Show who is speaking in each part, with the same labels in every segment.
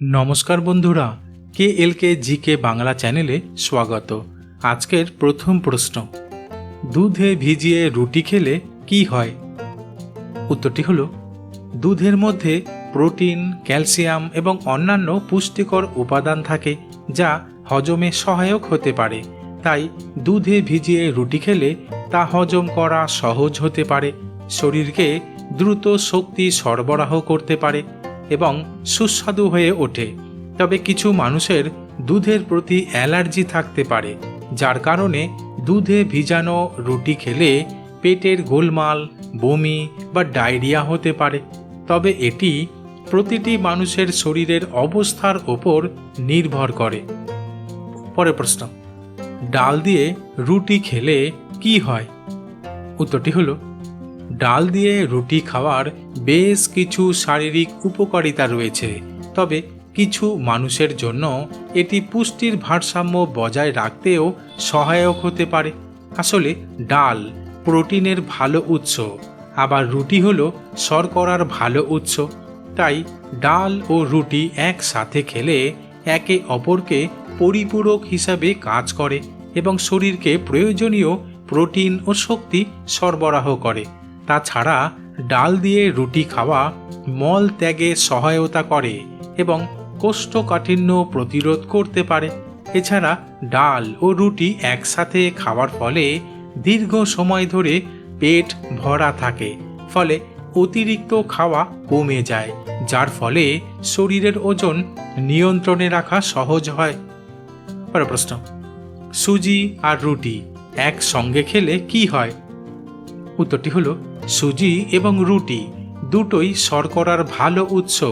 Speaker 1: নমস্কার বন্ধুরা কে এল কে জি কে বাংলা চ্যানেলে স্বাগত। আজকের প্রথম প্রশ্ন, দুধে ভিজিয়ে রুটি খেলে কি হয়? উত্তরটি হলো, দুধের মধ্যে প্রোটিন, ক্যালসিয়াম এবং অন্যান্য পুষ্টিকর উপাদান থাকে, যা হজমে সহায়ক হতে পারে। তাই দুধে ভিজিয়ে রুটি খেলে তা হজম করা সহজ হতে পারে, শরীরকে দ্রুত শক্তি সরবরাহ করতে পারে এবং সুস্বাদু হয়ে ওঠে। তবে কিছু মানুষের দুধের প্রতি অ্যালার্জি থাকতে পারে, যার কারণে দুধে ভিজানো রুটি খেলে পেটের গোলমাল, বমি বা ডায়রিয়া হতে পারে। তবে এটি প্রতিটি মানুষের শরীরের অবস্থার ওপর নির্ভর করে। পরের প্রশ্ন, ডাল দিয়ে রুটি খেলে কি হয়? উত্তরটি হলো ডাল দিয়ে রুটি খাওয়ার বেশ কিছু শারীরিক উপকারিতা রয়েছে। তবে কিছু মানুষের জন্য এটি পুষ্টির ভারসাম্য বজায় রাখতেও সহায়ক হতে পারে। আসলে ডাল প্রোটিনের ভালো উৎস, আবার রুটি হলো শর্করার ভালো উৎস। তাই ডাল ও রুটি একসাথে খেলে একে অপরকে পরিপূরক হিসাবে কাজ করে এবং শরীরকে প্রয়োজনীয় প্রোটিন ও শক্তি সরবরাহ করে। তাছাড়া ডাল দিয়ে রুটি খাওয়া মল ত্যাগে সহায়তা করে এবং কোষ্ঠকাঠিন্য প্রতিরোধ করতে পারে। এছাড়া ডাল ও রুটি একসাথে খাওয়ার ফলে দীর্ঘ সময় ধরে পেট ভরা থাকে, ফলে অতিরিক্ত খাওয়া কমে যায়, যার ফলে শরীরের ওজন নিয়ন্ত্রণে রাখা সহজ হয়। পরের প্রশ্ন, সুজি আর রুটি একসঙ্গে খেলে কি হয়? উত্তরটি হলো সুজি এবং রুটি দুটোই শর্করার ভালো উৎস,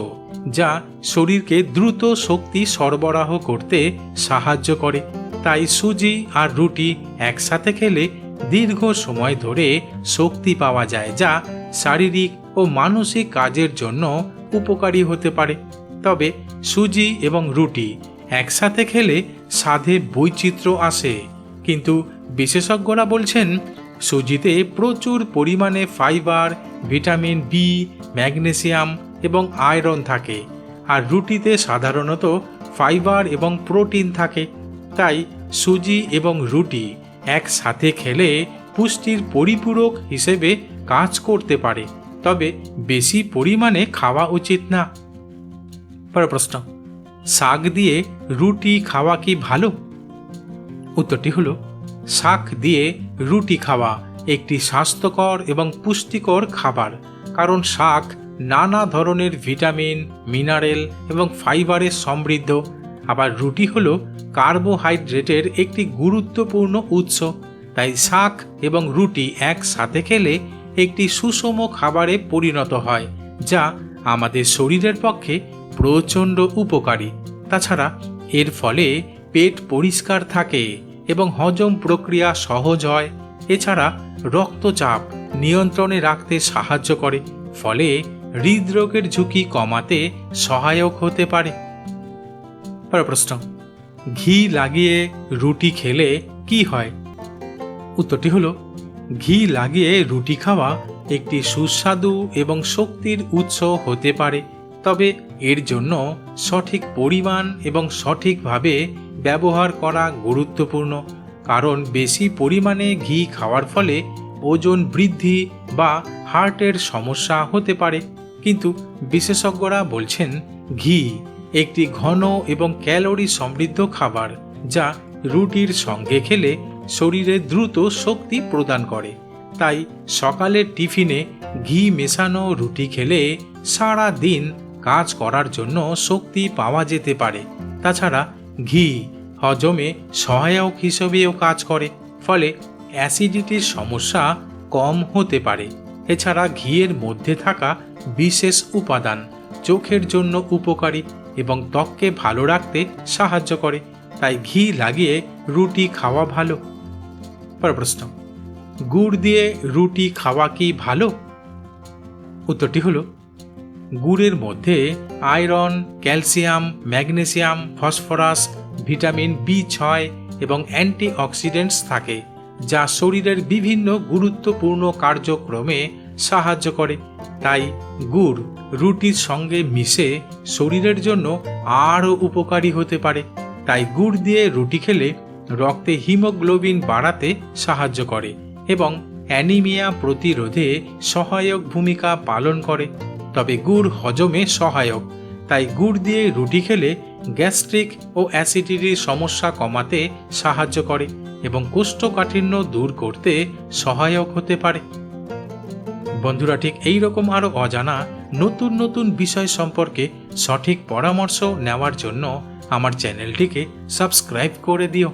Speaker 1: যা শরীরকে দ্রুত শক্তি সরবরাহ করতে সাহায্য করে। তাই সুজি আর রুটি একসাথে খেলে দীর্ঘ সময় ধরে শক্তি পাওয়া যায়, যা শারীরিক ও মানসিক কাজের জন্য উপকারী হতে পারে। তবে সুজি এবং রুটি একসাথে খেলে স্বাদে বৈচিত্র্য আসে। কিন্তু বিশেষজ্ঞরা বলছেন সুজিতে প্রচুর পরিমাণে ফাইবার, ভিটামিন বি ম্যাগনেসিয়াম এবং আয়রন থাকে। আর রুটিতে সাধারণত ফাইবার এবং প্রোটিন থাকে। তাই সুজি এবং রুটি একসাথে খেলে পুষ্টির পরিপূরক হিসেবে কাজ করতে পারে। তবে বেশি পরিমাণে খাওয়া উচিত না। পরের প্রশ্ন, শাক দিয়ে রুটি খাওয়া কি ভালো? উত্তরটি হলো শাক দিয়ে রুটি খাওয়া একটি স্বাস্থ্যকর এবং পুষ্টিকর খাবার, কারণ শাক নানা ধরনের ভিটামিন, মিনারেল এবং ফাইবারে সমৃদ্ধ। আবার রুটি হল কার্বোহাইড্রেটের একটি গুরুত্বপূর্ণ উৎস। তাই শাক এবং রুটি একসাথে খেলে একটি সুষম খাবারে পরিণত হয়, যা আমাদের শরীরের পক্ষে প্রচণ্ড উপকারী। তাছাড়া এর ফলে পেট পরিষ্কার থাকে। এবং হজম প্রক্রিয়া সহজ হয়। এছাড়া রক্তচাপ নিয়ন্ত্রণে রাখতে সাহায্য করে, ফলে হৃদরোগের ঝুঁকি কমাতে সহায়ক হতে পারে। প্রশ্ন, ঘি লাগিয়ে রুটি খেলে কি হয়? উত্তরটি হলো, ঘি লাগিয়ে রুটি খাওয়া একটি সুস্বাদু এবং শক্তির উৎস হতে পারে। তবে এর জন্য সঠিক পরিমাণ এবং সঠিকভাবে ব্যবহার করা গুরুত্বপূর্ণ, কারণ বেশি পরিমাণে ঘি খাওয়ার ফলে ওজন বৃদ্ধি বা হার্টের সমস্যা হতে পারে। কিন্তু বিশেষজ্ঞরা বলছেন, ঘি একটি ঘন এবং ক্যালোরি সমৃদ্ধ খাবার যা রুটির সঙ্গে খেলে শরীরে দ্রুত শক্তি প্রদান করে। তাই সকালের টিফিনে ঘি মেশানো রুটি খেলে সারা দিন কাজ করার জন্য শক্তি পাওয়া যেতে পারে। তাছাড়া ঘি, হজমে সহায়ক হিসেবেও কাজ করে, ফলে অ্যাসিডিটির সমস্যা কম হতে পারে। এছাড়া ঘিয়ের মধ্যে থাকা বিশেষ উপাদান চোখের জন্য উপকারী এবং ত্বককে ভালো রাখতে সাহায্য করে। তাই ঘি লাগিয়ে রুটি খাওয়া ভালো। পরের প্রশ্ন, গুড় দিয়ে রুটি খাওয়া কি ভালো? উত্তরটি হলো গুড়ের মধ্যে iron, calcium, magnesium, phosphorus, vitamin B ছয় এবং অ্যান্টিঅক্সিডেন্টস থাকে, যা শরীরের বিভিন্ন গুরুত্বপূর্ণ কার্যক্রমে সাহায্য করে। তাই গুড় রুটির সঙ্গে মিশে শরীরের জন্য আরও উপকারী হতে পারে। তাই গুড় দিয়ে রুটি খেলে রক্তে হিমোগ্লোবিন বাড়াতে সাহায্য করে এবং অ্যানিমিয়া প্রতিরোধে সহায়ক ভূমিকা পালন করে। তবে গুড় হজমে সহায়ক। তাই গুড় দিয়ে রুটি খেলে গ্যাস্ট্রিক ও অ্যাসিডিটির সমস্যা কমাতে সাহায্য করে এবং কোষ্ঠকাঠিন্য দূর করতে সহায়ক হতে পারে। বন্ধুরা, ঠিক এই রকম আরও অজানা নতুন নতুন বিষয় সম্পর্কে সঠিক পরামর্শ নেওয়ার জন্য আমার চ্যানেলটিকে সাবস্ক্রাইব করে দিও।